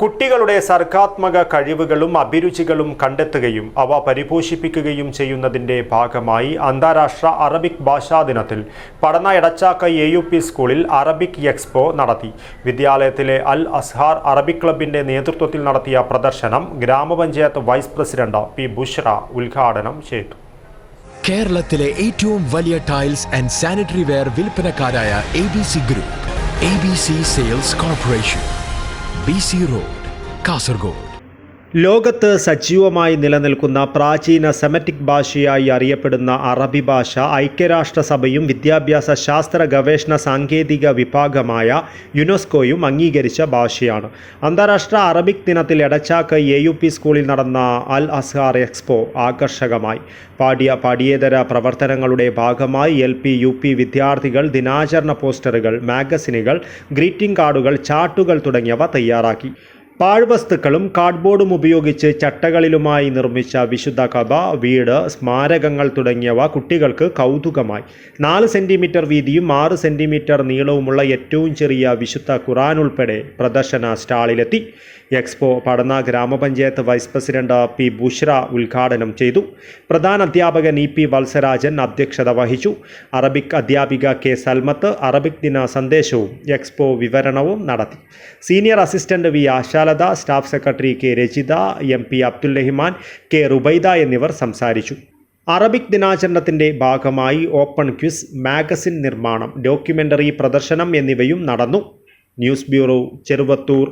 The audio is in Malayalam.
കുട്ടികളുടെ സർഗാത്മക കഴിവുകളും അഭിരുചികളും കണ്ടെത്തുകയും അവ പരിപോഷിപ്പിക്കുകയും ചെയ്യുന്നതിന്റെ ഭാഗമായി അന്താരാഷ്ട്ര അറബിക് ഭാഷാ ദിനത്തിൽ പഠന എടച്ചാക്ക എ യു പി സ്കൂളിൽ അറബിക് എക്സ്പോ നടത്തി. വിദ്യാലയത്തിലെ അൽ അസ്ഹാർ അറബിക് ക്ലബിന്റെ നേതൃത്വത്തിൽ നടത്തിയ പ്രദർശനം ഗ്രാമപഞ്ചായത്ത് വൈസ് പ്രസിഡന്റ് പി ബുഷ്ര ഉദ്ഘാടനം ചെയ്തു. കേരളത്തിലെ ഏറ്റവും വലിയ tiles and sanitary ware വിൽപ്പനക്കാരായ A B C group A B C sales corporation B C road Kasaragod ലോകത്ത് സജീവമായി നിലനിൽക്കുന്ന പ്രാചീന സെമറ്റിക് ഭാഷയായി അറിയപ്പെടുന്ന അറബി ഭാഷ ഐക്യരാഷ്ട്രസഭയും വിദ്യാഭ്യാസ ശാസ്ത്ര ഗവേഷണ സാങ്കേതിക വിഭാഗമായ യുനെസ്കോയും അംഗീകരിച്ച ഭാഷയാണ്. അന്താരാഷ്ട്ര അറബിക് ദിനത്തിൽ എടച്ചാക്ക് എ യു പി സ്കൂളിൽ നടന്ന അൽ അസ്ഹാർ എക്സ്പോ ആകർഷകമായി. പാഠ്യ പാഠ്യേതര പ്രവർത്തനങ്ങളുടെ ഭാഗമായി എൽ പി യു പി വിദ്യാർത്ഥികൾ ദിനാചരണ പോസ്റ്ററുകൾ മാഗസിനുകൾ ഗ്രീറ്റിംഗ് കാർഡുകൾ ചാർട്ടുകൾ തുടങ്ങിയവ തയ്യാറാക്കി. പാഴ്വസ്തുക്കളും കാർഡ്ബോർഡും ഉപയോഗിച്ച് ചട്ടകളിലുമായി നിർമ്മിച്ച വിശുദ്ധ കഥ വീട് സ്മാരകങ്ങൾ തുടങ്ങിയവ കുട്ടികൾക്ക് കൗതുകമായി. നാല് സെന്റിമീറ്റർ വീതിയും ആറ് സെന്റിമീറ്റർ നീളവുമുള്ള ഏറ്റവും ചെറിയ വിശുദ്ധ ഖുറാൻ ഉൾപ്പെടെ പ്രദർശന സ്റ്റാളിലെത്തി. എക്സ്പോ പഠന ഗ്രാമപഞ്ചായത്ത് വൈസ് പ്രസിഡന്റ് പി ബുഷ്ര ഉദ്ഘാടനം ചെയ്തു. പ്രധാന അധ്യാപകൻ ഇ പി വത്സരാജൻ അധ്യക്ഷത വഹിച്ചു. അറബിക് അധ്യാപിക കെ സൽമത്ത് അറബിക് ദിന സന്ദേശവും എക്സ്പോ വിവരണവും നടത്തി. Senior assistant V Ashalatha staff secretary K Rachitha M P Abdul Rahiman K Rubaida എന്നിവർ സംസാരിച്ചു. അറബിക് ദിനാചരണത്തിന്റെ ഭാഗമായി ഓപ്പൺ ക്വിസ് മാഗസിൻ നിർമ്മാണം ഡോക്യുമെന്ററി പ്രദർശനം എന്നിവയും നടന്നു. News bureau Cheruvathur.